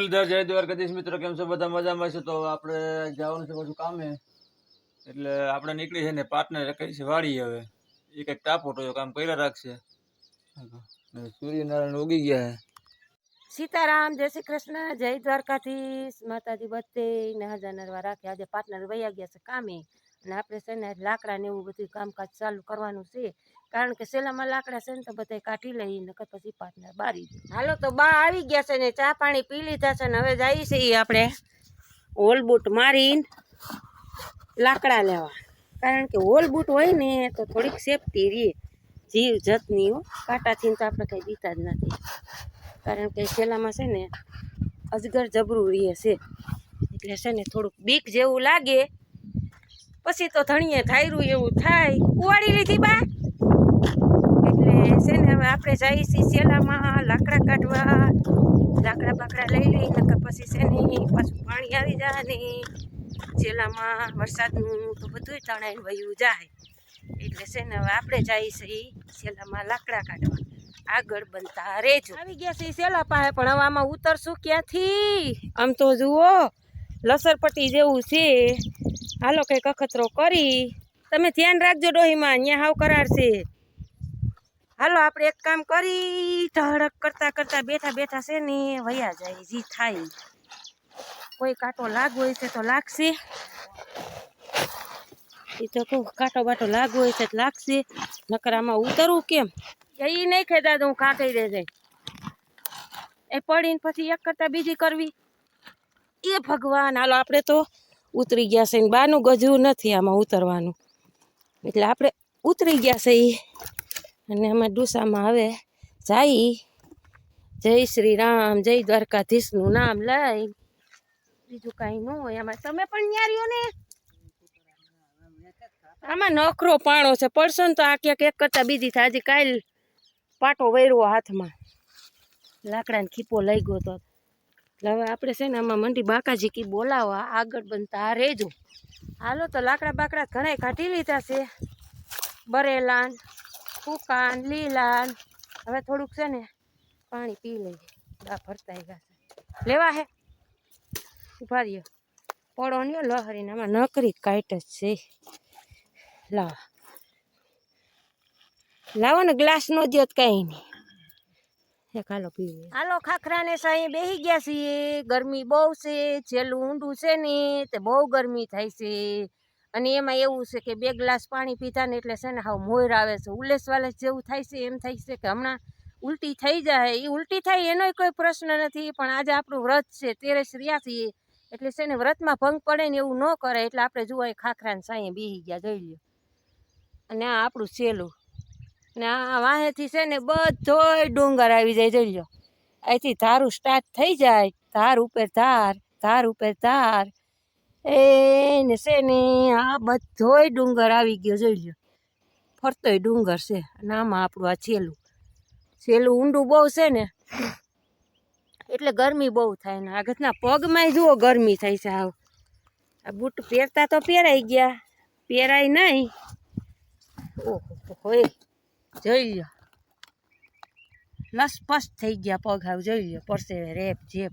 મુરલીધર જય દ્વારકાધીશ મિત્રો, કેમ છો? બધા મજામાં છે? તો આપણે જવાનું છે બધું કામે. એટલે આપણે નીકળી છે ને પાર્ટનર કઈ છે વાળી હવે. એક એક ટાપો તો કામ કર્યા રાખશે. સૂર્યનારાયણ ઉગી ગયા સીતારામ, જય શ્રી કૃષ્ણ, જય દ્વારકાધીશ. માતાજી બધે નહાજા નરવા રાખે. આજે પાર્ટનર વયા ગયા છે કામે. અને આપણે છે ને લાકડા ને એવું બધું કામકાજ ચાલુ કરવાનું છે. કારણ કે સેલામાં લાકડા છે ને તો બધા કાઢી લઈ નકર પછી પાર્ટનર બારી દે. હાલો તો બા આવી ગયા છે ને, ચા પાણી પી લીધા છે ને, હવે જઈએ છીએ આપણે હોલ બૂટ મારીને લાકડા લેવા. કારણ કે હોલ બૂટ હોય ને, તો થોડીક સેફટી રહે જીવ જતની કાંટાથી તો આપણે કંઈ બીતા જ નથી. કારણ કે સેલામાં છે ને, અજગર જબરું રહે છે. એટલે છે ને, થોડુંક બીક જેવું લાગે. પછી તો ધણીએ થાયરું એવું થાય. કુવાડી લીધી બા. હવે આપણે જઈએ છીએ લાકડા કાઢવા. લાકડા બાકડા લઈ લઈ નકર પછી છે ને પાછું પાણી આવી જાય ને શેલામાં વરસાદનું તો બધુંય તણાઈને વયું જાય. એટલે છે ને હવે આપણે જઈએ છીએ લાકડા કાઢવા. આગળ બનતા રેજો આવી ગયા છે સેલા પાસે, પણ હવે આમાં ઉતરશું ક્યાંથી? આમ તો જુઓ, લસરપટ્ટી જેવું છે. હાલો કંઈક અખતરો કરી. તમે ધ્યાન રાખજો ડોહીમાં, અહીંયા હાવ કરાર છે. હાલો, આપણે એક કામ કરી. ધડક કરતા કરતા બેઠા બેઠા છે ને, વયા જાય, જી થાય. કોઈ કાંટો લાગવો હોય છે તો લાગશે. એ તો કહું, કાંટો બાટો લાગવો હોય છે તો લાગશે. નકર આમાં ઉતરવું કેમ? એ નહીં ખેદા દઉં હું કાં દે જાય. એ પડીને પછી એક કરતા બીજી કરવી. એ ભગવાન, હાલો, આપણે તો ઉતરી ગયા છે બાનું ગજવું નથી આમાં ઉતરવાનું. એટલે આપણે ઉતરી ગયા છે ઈ. અને આમાં ડુસામાં હવે જઈ. જય શ્રી રામ, જય દ્વારકાધીશનું નામ લઈ. બીજું કાંઈ ન હોય આમાં. તમે પણ ન્યાર્યો ને. આમાં નખરો પાણો છે. પડશો તો આ ક્યાંક એક કરતા બીજી થાય. હજી કાલ પાટો વૈરવો હાથમાં. લાકડાને ખીપો લઈ ગયો તો હવે આપણે છે ને આમાં મંડી બાકાજી કી બોલાવવા આગળ બનતા રેજો હાલો તો લાકડા બાકડા ઘણા કાઢી લીધા છે. બરેલાન. ફૂકાન લીલાન. હવે થોડુંક છે ને પાણી પી લઈએ. દા ભરતા ગયા લેવા હે. ઊભા રહ્યો. પડો ને લહરીને. આમાં નકરી કાઈટ જ છે. લાવા. લાવો ને ગ્લાસ નો તો કઈ નહીં. હાલો પી હાલો, ખાખરા ને સાંઈ બેસી ગયા છીએ. ગરમી બહુ છે. છેલ્લું ઊંડું છે ને. તે બહુ ગરમી થાય છે. અને એમાં એવું છે કે બે ગ્લાસ પાણી પીધા ને એટલે છે ને હાવ મોર આવે છે. ઉલેસ વાલેસ જેવું થાય છે, એમ થાય છે કે હમણાં ઉલટી થઈ જાય. એ ઉલટી થાય એનોય કોઈ પ્રશ્ન નથી, પણ આજે આપણું વ્રત છે તેરેસ શ્રિયા છીએ. એટલે છે ને વ્રતમાં ભંગ પડે ને એવું ન કરે, એટલે આપણે જુઓ એ ખાખરા ને સાંઈ બેસી ગયા, જોઈ લ્યો. અને આ આપણું સેલું ને આ વાહેથી છે ને બધોય ડુંગર આવી જાય, જોઈ લો અહીંથી ધારું સ્ટાર્ટ થઈ જાય. ધાર ઉપર ધાર ધાર ઉપર ધાર. એ ને છે ને આ બધોય ડુંગર આવી ગયો, જોઈ લો ફરતોય ડુંગર છે, અને આમાં આપણું આ છેલું. છેલું ઊંડું બહુ છે ને, એટલે ગરમી બહુ થાય ને. આગળના પગમાંય જુઓ ગરમી થાય છે આવ. આ બૂટ પહેરતા તો પહેરાઈ ગયા, પહેરાય નહીં. ઓહો હોય જોઈ લ્યો. લસપસ થઈ ગયા પગ આવ, જોઈ લો પડશે રેપ જેપ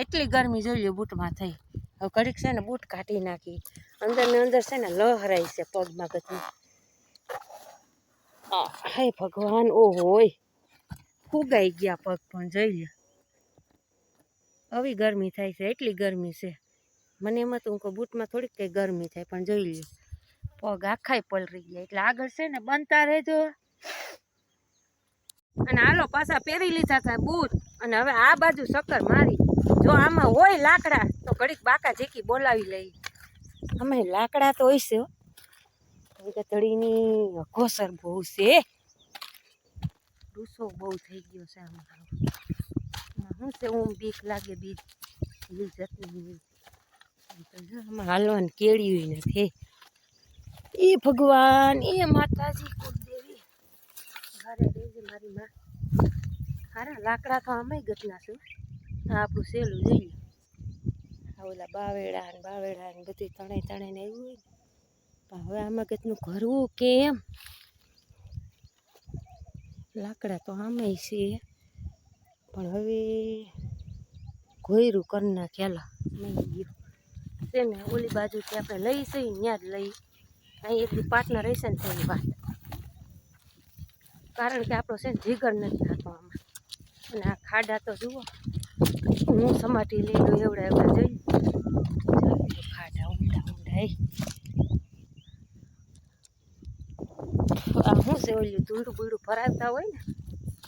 એટલી ગરમી, જોઈ લો બૂટમાં થઈ. હવે ઘડીક છે ને બૂટ કાઢી નાખી. અંદર ને અંદર છે ને લહરાય છે પગમાં બધું. હે. ભગવાન ઓ હોય. ફૂગાઈ ગયા પગ પણ જોઈ લ્યો. આવી ગરમી થાય છે એટલી ગરમી છે. મને એમ હતું કે બૂટમાં થોડીક કંઈ ગરમી થાય પણ જોઈ લ્યો. પગ આખાય પલરી ગયા એટલે આગળ છે ને બનતા રહેજો. અને હાલો પાછા પહેરી લીધા હતા બૂટ. અને હવે આ બાજુ શક્કર મારી. જો આમાં હોય લાકડા તો ઘડીક બાકા જેકી બોલાવી લઈ. અમે લાકડા તો હોય છે હો. ઘોસર બહુ છે. ડૂસો બહુ થઈ ગયો છે આમાં. શું છે હું બીક લાગે બીજ બીજ જતી આમાં હાલવાની કેળ્યું નથી એ ભગવાન એ માતાજી કુળદેવી. ઘરે રહેજે મારી માં. હારા લાકડા તો અમે ગતના છે આપણું સહેલું જોઈએ આ ઓલા બાવેડા ને બાવેડા ને બધી તણે તણે ને આવ્યું હોય ને. પણ હવે આમાં કેટલું કરવું કેમ લાકડા તો આમાં છે. પણ હવે ઘોયરું કરી નાખેલા નહીં ગયું. ને ઓલી બાજુથી આપણે લઈ જઈએ ત્યાં જ લઈ. અહીં એટલી પાર્ટનર રહેશે ને તેની વાત. કારણ કે આપણો છે ને જીગર નથી થતો આમાં. અને આ ખાડા તો જુઓ. હું સમાટી લઈ લઉં એવડા એવડા જોઈ. ખાડા ઊંડા ઊંડા આ શું છે, ઓલું ધૂળું બૂળું ભરાવતા હોય ને,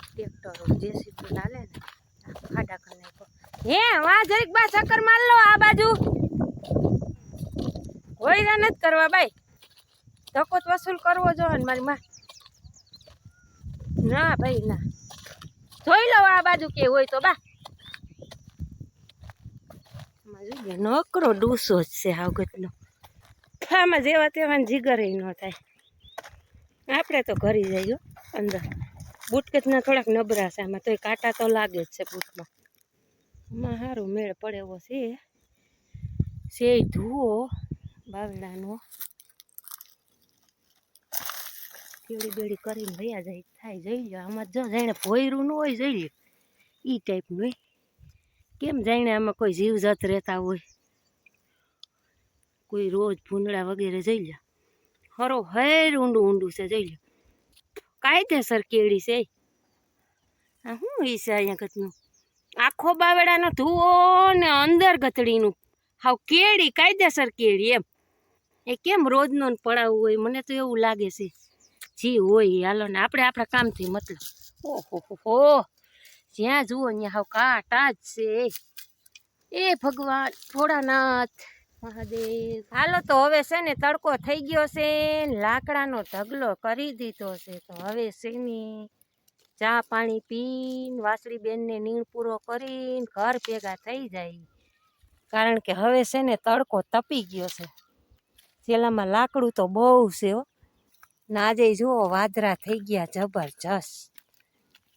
ટ્રેક્ટરો જેસીબી લાલે ને, ખાડા કરી હે, વાહ, જરીક બા, ચક્કર માર લો આ બાજુ. હોયરા નથી કરવા, બાઈ. ધકોત વસૂલ કરવો જો ને મારી માં. ના ભાઈ ના. જોઈ લો આ બાજુ કે હોય તો બા. નકરો ડૂસો જ છે આવગતનો આમાં જેવા તેવા જીગર ન થાય. આપણે તો ઘરી જઈએ અંદર. બુટકેટના થોડાક નબરા છે આમાં, તોય કાંટા તો લાગે જ છે બૂટમાં. આમાં સારું મેળ પડે એવો છે. સેય ધુઓ બાવડાનો કેળી બેડી કરીને ભૈયા જાય, થાય, જઈ લો આમાં જો જાણે ભોયરું ન હોય, જઈ લે એ ટાઈપનું હોય કેમ જાણે આમાં કોઈ જીવ જત રહેતા હોય? કોઈ રોજ ભૂંદડા વગેરે જઈ લે હરો હેર ઊંડું ઊંડું છે, જઈ લે કાયદેસર કેળી છે આ શું એ છે અહીંયા ગતનું? આખો બાવડાનો ધુઓ ને અંદર ગતડીનું. હાવ કેળી, કાયદેસર કેળી એમ. એ કેમ રોજનો પડાવવું હોય? મને તો એવું લાગે છે. જી હોય હાલો ને, આપણે આપણા કામથી મતલબ. ઓહો હો. જ્યાં જુઓ ત્યાં હાવ કાંટા જ છે. એ ભગવાન, ભોળાનાથ, મહાદેવ. હાલો તો હવે છે ને તડકો થઈ ગયો છે લાકડાનો ઢગલો કરી દીધો છે. તો હવે છે ને ચા પાણી પીને વાસળી બેનને નીણ પૂરો કરીને ઘર ભેગા થઈ જાય. કારણ કે હવે છે ને તડકો તપી ગયો છે. ચેલામાં લાકડું તો બહુ છે ને આજે જુઓ વાદરા થઈ ગયા જબરજસ્ત.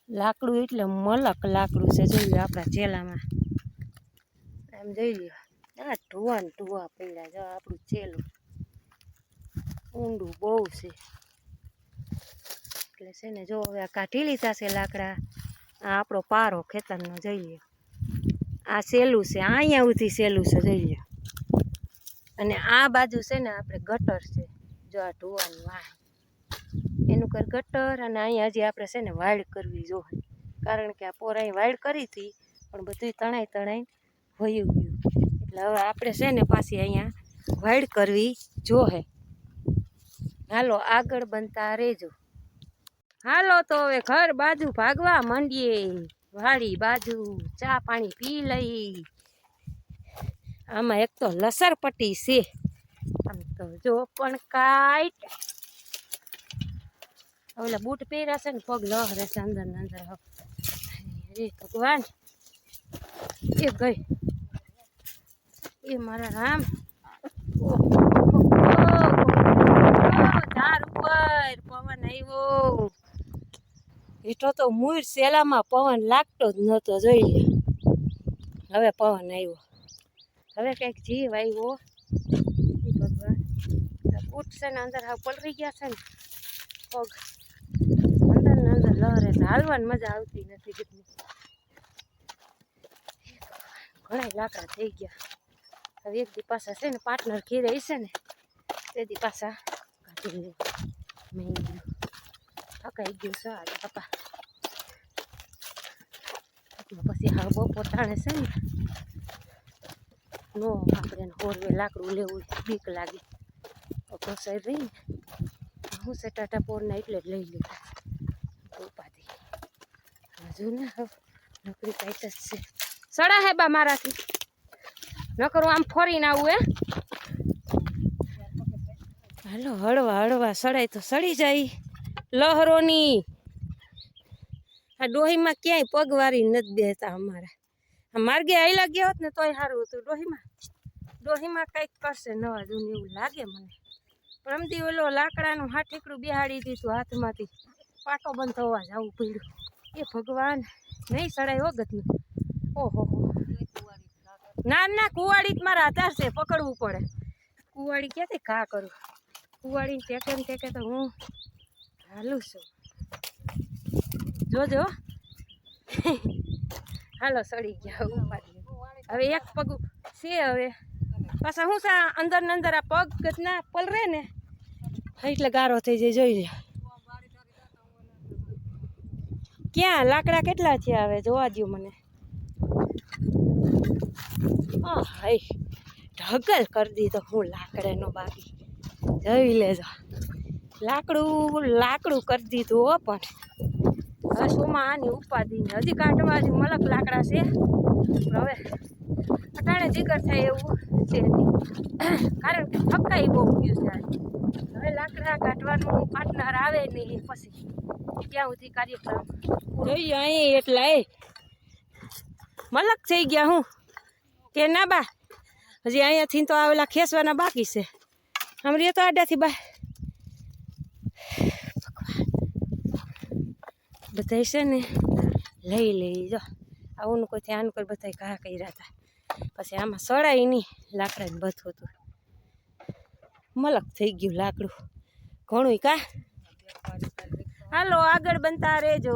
લાકડું એટલે મલક લાકડું છે જોઈ આપણા ચેલામાં. એમ જોઈ લો આ ટુવા ને ટુવા પડ્યા જો આપણું ચેલું. ઊંડું બહુ છે. એટલે છે ને જો હવે આ કાઢી લીધા છે લાકડા, આ આપણો પારો ખેતરનો, જોઈ લો આ સહેલું છે અહીંયા સુધી સહેલું છે, જોઈ લો અને આ બાજુ છે ને આપણે ગટર છે, જો આ ઢુવાનું વાહ એનું કર ગટર અને અહીંયા હજી આપણે છે ને વાડ કરવી જોઈએ કારણ કે આ પોરાઈ વાડ કરી હતી, પણ બધું તણાઈ તણાઈ વયું ગયું. એટલે હવે આપણે છે ને પાછી અહીંયા વાડ કરવી જોહે હાલો, આગળ બનતા રહેજો. હાલો, તો હવે ઘર બાજુ ભાગવા માંડીએ. વાડી બાજુ ચા પાણી પી લઈ. આમાં એક તો લસરપટ્ટી છે. આમ તો જો પણ કાંઈ ઓલા બૂટ પહેર્યા છે ને, પગ લહરે છે અંદર ને અંદર અરે ભગવાન, એ ગઈ. એ મારા રામ. ધાર ઉપર પવન આવ્યો એટલો તો મૂળ સેલામાં પવન લાગતો જ નહોતો જોઈ લે. હવે પવન આવ્યો હવે કંઈક જીવ આવ્યો ભગવાન. બૂટ છે ને અંદર હા પલરી ગયા છે ને, પગ. લહરે છે હાલવાની મજા આવતી નથી કેટલી ઘણા લાકડા થઈ ગયા. હવે એક દી પાછા છે ને પાર્ટનર ખીરે હશે ને, તે દી પાછા કાઢી લે મેં થકાઈ ગયું છે આજે પપ્પા. પછી હા બપોર ટાણે છે ને, નો આપણે હોરવે લાકડું લેવું બીક લાગે. ઘસાઈ રહી ને, હું છે ટાટા પોરના એટલે જ લઈ લીધા. હજુ ને હવે નોકરી કઈ જ છે. સડા હે બા મારાથી. ન આમ ફરીને આવું હે. હાલો, હળવા હળવા. સડાય તો સડી જાય. લહરોની. આ ડોહીમાં ક્યાંય પગવારી નથી બેતા અમારા. આ માર્ગે આયલા ગયા હોત ને તોય સારું હતું ડોહીમાં. ડોહીમાં કંઈક કરશે નવા જૂની એવું લાગે મને. પણ ઓલો લાકડાનું હાઠીકડું બિહાડી દીધું હાથમાંથી. પાટો બંધ થવા જવું પડ્યું. એ ભગવાન, નહીં સડાય વગતનું ઓહો, હો. ના ના કુવાડી જ મારા આધાર છે, પકડવું પડે. કુવાડી ક્યાંથી ઘા કરું? કુવાડી ટેકે ને ટેકે તો હું હાલું છું. જોજો. હાલો, સડી ગયા ઉપાડી. હવે એક પગ છે હવે. પાછા છે આ અંદર ને અંદર આ પગ ના પલરે ને? એટલે ગારો થઈ જાય, જોઈ લે ક્યાં? લાકડા કેટલા છે હવે? જોવા દ્યો મને. આ હાય ઢગલ કરી દીધો હું લાકડાનો બાકી. જોઈ લેજો. લાકડું લાકડું કરી દીધું હો પણ. હવે સોમાં આની ઉપાધિ હજી કાઢવા હજી મલક લાકડા છે. હવે અટાણે જીગર થાય એવું છે કારણ કે થકાઈ બહુ ગયું છે હવે લાકડા કાઢવાનું પાર્ટનર આવે નહીં પછી. ત્યાં સુધી કાર્યક્રમ જોઈએ અહીં એટલે મલક થઈ ગયા હું. કે ના બા, હજી અહીંયાથી તો આવેલા ખેસવાના બાકી છે. આમ તો આડાથી બા. બધા છે ને, લઈ લઈ જો. આવું કોઈ ધ્યાન કોઈ બધા ઘા કર્યા હતા. પછી આમાં સડાય નહીં લાકડા બધું હતું. મલક થઈ ગયું લાકડું. ઘણું કા? હાલો, આગળ બનતા રહેજો.